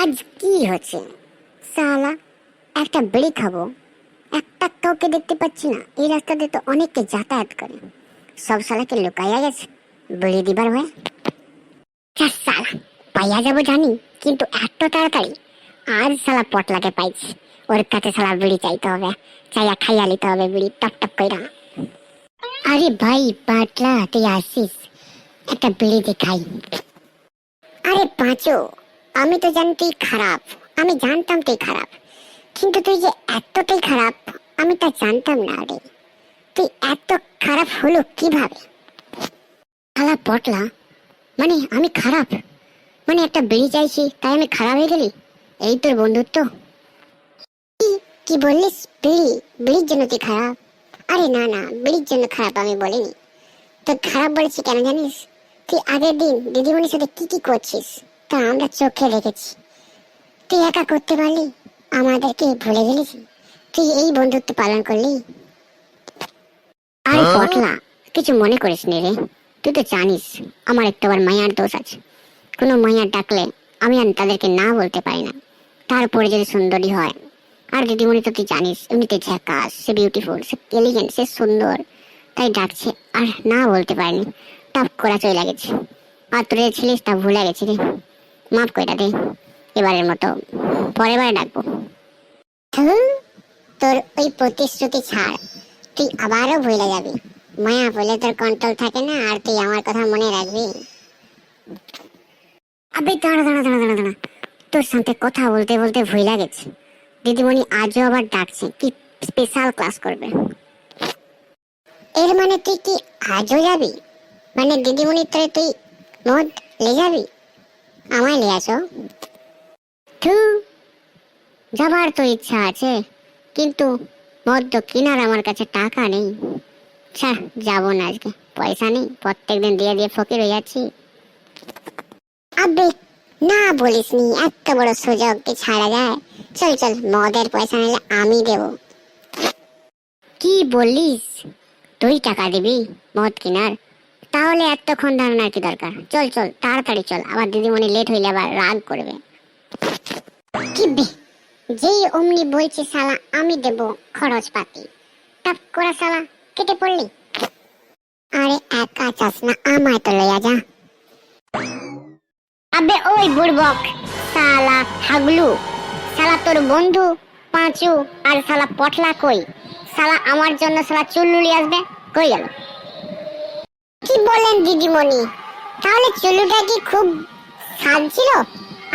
আজ কি হচ্ছে? সালা, একটা বিড়ি খাব। একটা কাউকে দেখতে পাচ্ছি না। এই রাস্তাতে তো অনেকে যাতায়াত করে। সব সালাকে লুকাইয়া গেছে। বিড়ি দিবার হয়ে সালা, পাইয়া যাব জানি, কিন্তু এত তাড়াতাড়ি। আজ সালা পটলাকে পাইছি। ওর কাছে সালা বিড়ি চাইতে হবে। চাইয়া খাইয়া নিতে হবে বিড়ি, টপ টপ কইরা। আরে ভাই, পাটলা, তুই আসিস। একটা বিড়ি দিয়ে খাই আরে পাঁচো আমি তো জানি তুই খারাপ। আমি জানতাম তুই খারাপ। কিন্তু তুই যে এতটাই খারাপ, আমি তা জানতাম না রে। তুই এত খারাপ হলো কীভাবে? খালা পটলা মানে আমি খারাপ? মানে একটা বিড়ি চাইছি তাই আমি খারাপ হয়ে গেলি? এই তোর বন্ধুত্ব। কি- বললিস? বিড়ি, বিড়ির জন্য তুই খারাপ? আরে না না, বিড়ির জন্য খারাপ আমি বলিনি। তো খারাপ বলেছি কেন জানিস? তুই আগের দিন দিদিমণির সাথে কি কি করছিস? তা আমরা চোখে রেখেছি তুই একা করতে পারলি? আমাদেরকে ভুলে গেলিস? তুই এই বন্ধুত্ব পালন করলি? আরে পটলা কিছু মনে করিস নি রে। তুই তো জানিস আমার একটু আবার মায়ার দোষ আছে। কোনো মায়া ডাকলে আমি আর তাদেরকে না বলতে পারি না। তারপরে যদি সুন্দরী হয় আর দিদিমণি তো তুই জানিস এমনিতে ঝাকাস সে বিউটিফুল সে এলিগেন্ট সে সুন্দর। তাই ডাকছে আর না বলতে পারিনি। টপ করা চলে গেছে। আর তোর ছিলিস তা ভুলে গেছি রে। মাফ কইরা দে, এবারের মতো। পরের বারে ডাকবো। তোর ওই প্রতিশ্রুতি ছাড়। তুই আবারও ভুলে যাবি। মায়া, বলে তোর কন্ট্রোল থাকে না, আর তুই আমার কথা মনে রাখবি। আবে, দাঁড়া দাঁড়া দাঁড়া দাঁড়া দাঁড়া। তোর সাথে কথা বলতে বলতে ভুলে গেছে। দিদিমণি আজও আবার ডাকছে, কি স্পেশাল ক্লাস করবে। এর মানে তুই কি আজও যাবি? মানে দিদিমণি তোরে তুই মদ লে যাবি আমায় নিয়ে আসো। থু যাবার তো ইচ্ছা আছে কিন্তু মদ তো কিনার আমার কাছে টাকা নেই। ছাড় যাব না আজকে পয়সা নেই প্রত্যেকদিন দিয়ে দিয়ে ফকির হয়ে যাচ্ছি। আবে না বলিস নি এত বড় সুযোগ কি ছাড়া যায়? চল চল মদের পয়সা নিলে আমি দেব। কি বললিস তুই টাকা দিবি মদ কিনার? তাহলে এতক্ষণ দাঁড়ানোর কি দরকার? চল চল, তাড়াতাড়ি চল। আবার দিদিমণি লেট হইলে আবার রাগ করবে। কি যেই অমনি বলছি শালা, আমি দেব খরচ পাতি টপ করে শালা, কেটে পড়লি? আরে একা চাস না, আমায় তো লইয়া যা। আবে ওই বুড়বক, শালা হাগলু শালা তোর বন্ধু, পাঁচু, আর শালা পটলা কই? শালা আমার জন্য শালা চুল্লুলি আসবে, কই গেল? কি বলেন দিদিমণি? তাহলে চুল্লুটা কি খুব স্বাদ ছিল?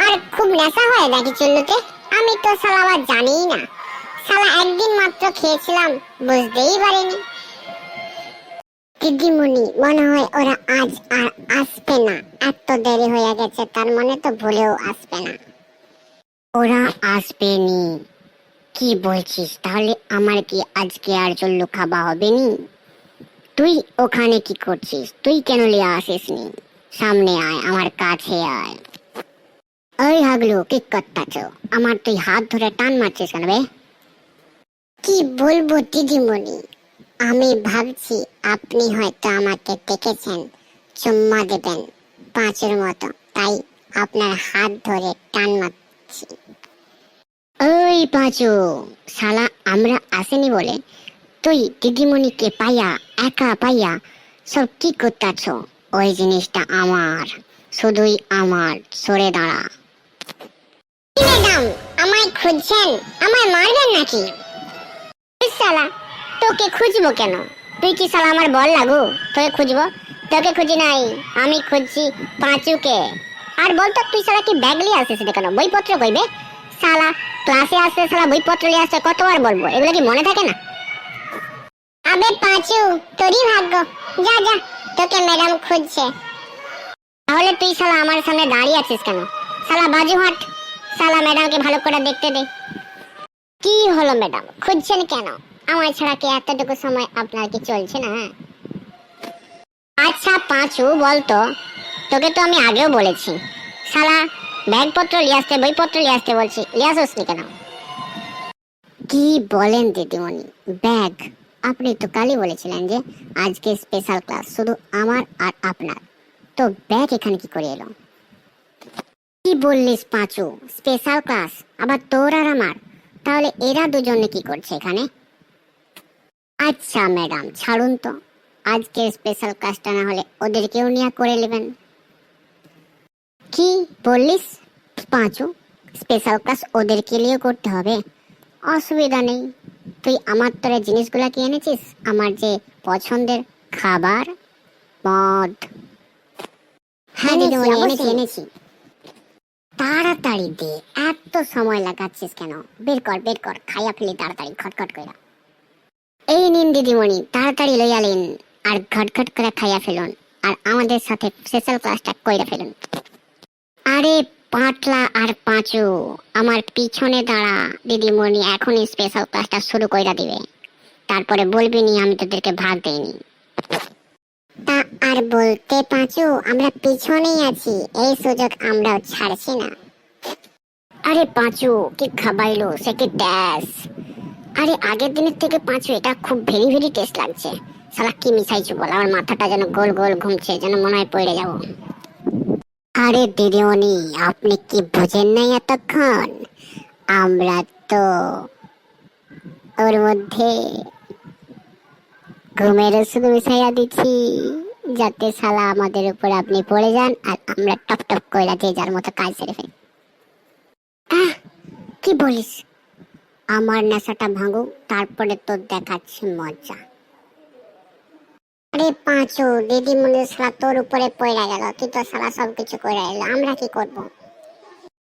আর খুব নেশা হয় নাকি চুল্লুতে আমি তো শালা আবার জানিই না। শালা একদিন মাত্র খেয়েছিলাম, বুঝতেই পারিনি। দিদিমণি, মনে হয় ওরা আজ আর আসবে না। এত দেরি হয়ে গেছে, তার মানে তো ভুলেও আসবে না। ওরা আসবে নি কি বলছিস? তাহলে আমার কি আজকে আর চল্লু খাবা হবে নি? তুই ওখানে কি করছিস? তুই কেন লিয়ে আসিস নি সামনে আয়, আমার কাছে আয়। ওই হাগলু, কি করতাছ? আমার তুই হাত ধরে টান মারছিস কেন বে? কি বলব দিদিমণি? আমি ভাবছি আপনি হয়তো আমাকে দেখেছেন, চুম্মা দেবেন পাঁচের মতো, তাই আপনার হাত ধরে টান মারছি। ওই পাঁচু, শালা, আমরা আসেনি বলে তুই দিদিমণিকে পাইয়া, একা পাইয়া সব কি করতেছ? ওই জিনিসটা আমার, শুধুই আমার, সরে দাঁড়া। আমায় খুঁজছেন, আমায় মারবেন নাকি? শালা, তোকে খুঁজবো কেন? তুই কি শালা আমার বল লাগু? তোকে খুঁজবো? তোকে খুঁজি নাই, আমি খুঁজছি পাঁচুকে। আর বলতো, তুই শালা কি কেন? বইপত্র কইবে? শালা ক্লাসে আসতে, শালা বইপত্র নিয়ে আসতে কতবার বলব? এগুলো কি মনে থাকে না? আবে পাঁচু, তোরই ভাগ্য। যা যা, তোকে ম্যাডাম খুঁজছে। তাহলে তুই শালা আমার সামনে দাঁড়িয়ে আছিস কেন? শালা বাজু হাট। শালা ম্যাডামকে ভালো করে দেখতে দে। কি হলো ম্যাডাম? খুঁজছেন কেন? আমার ছাড়া কি এতটুকু সময় আপনার কি চলছে না? আচ্ছা পাঁচু, বলতো, তোকে তো আমি আগেও বলেছি। শালা ব্যাগপত্র নিয়ে আসতে, বইপত্র নিয়ে আসতে বলছি। নিয়ে আসোস কেন? কি বলেন দিদিমণি? ব্যাগ। আপনি তো কালই বলেছিলেন যে আজকে স্পেশাল ক্লাস শুধু আমার আর আপনার। তো ব্যাগ এখানে কি করে এলো? কি বললিস পাঁচু? স্পেশাল ক্লাস আবার তোর আর আমার? তাহলে এরা দুজনে কি করছে এখানে? আচ্ছা ম্যাডাম ছাড়ুন তো। আজকে স্পেশাল ক্লাসটা না হলে ওদেরকেও নিয়ে করে নেবেন। কি বললিস পাঁচু? স্পেশাল ক্লাস ওদেরকে নিয়েও করতে হবে। অসুবিধা নেই। তুই আমার তোরে জিনিসগুলা কি এনেছিস? আমার যে পছন্দের খাবার মদ। হ্যাঁ দিদিমণি এনেছি এনেছি। তাড়াতাড়ি দে এত সময় লাগাচ্ছিস কেন? বের কর বের কর খাইয়া ফেলি তাড়াতাড়ি খটখট করে এই নিন দিদিমণি তাড়াতাড়ি লইয়া নিন আর ঘটঘট করে খাইয়া ফেলুন আর আমাদের সাথে স্পেশাল ক্লাসটা কইরা ফেলুন। আরে পাটলা আর পাঁচু। আমার পিছনে দাঁড়া। দিদিমণি এখনই স্পেশাল ক্লাসটা শুরু কইরা দিবে। তারপরে বলবি নি, আমি তোদেরকে ভাগ দেইনি। তা আর বলতে পাঁচু, আমরা পিছনেই আছি। এই সুযোগ আমরাও ছাড়ছি না। আরে পাঁচু, কি খাবাইলো? সে কি ট্যাস আরে আগের দিনের থেকে পাঁচু, এটা খুব ভেরি ভেরি টেস্ট লাগছে। সালা কি মিশাইছো বল, আমার মাথাটা যেন গোল গোল ঘুমছে, যেন মনে হয় পড়ে যাব। আরে দিদিমণি, আপনি কি বুঝেন নাই এতক্ষণ? আমরা তো ওর মধ্যে ঘুমের ওষুধ মিশাইয়া দিচ্ছি, যাতে শালা আমাদের উপর আপনি পড়ে যান আর আমরা টপ টপ কইরা যে যার মতো কাজ সেরে ফেলি। কি বলিস? আমার নেশাটা ভাঙুক, তারপরে তোর দেখাচ্ছি মজা। আরে পাঁচু দিদি মনে শালা তোর উপরে পড়ে গেল তুই তো শালা সব কিছু করে এলো আমরা কি করব?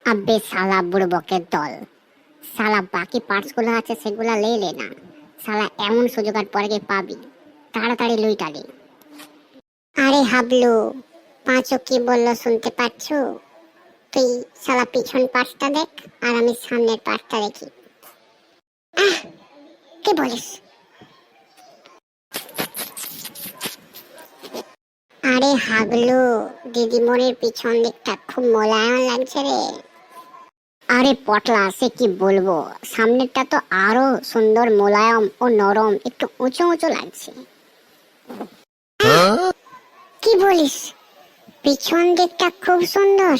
আব্বে শালা বুড়বকের দল। শালা বাকি পার্টসগুলো আছে সেগুলা লে না। শালা এমন সুযোগ আর পরে গিয়ে পাবি তাড়াতাড়ি লুইটালি আরে হাবলু পাঁচু কি বলল শুনতে পাচ্ছ? তুই শালা পিছন পাশটা দেখ আর আমি সামনের পাশটা দেখি। আহ, কি বলিস আরে হাগলু দিদিমণির পিছন দিকটা খুব মোলায়ম লাগছে রে। আরে পটলা সে কি বলব? সামনেরটা তো আরও সুন্দর মোলায়ম ও নরম একটু উঁচু উঁচু লাগছে। কি বলিস? পিছন দিকটা খুব সুন্দর।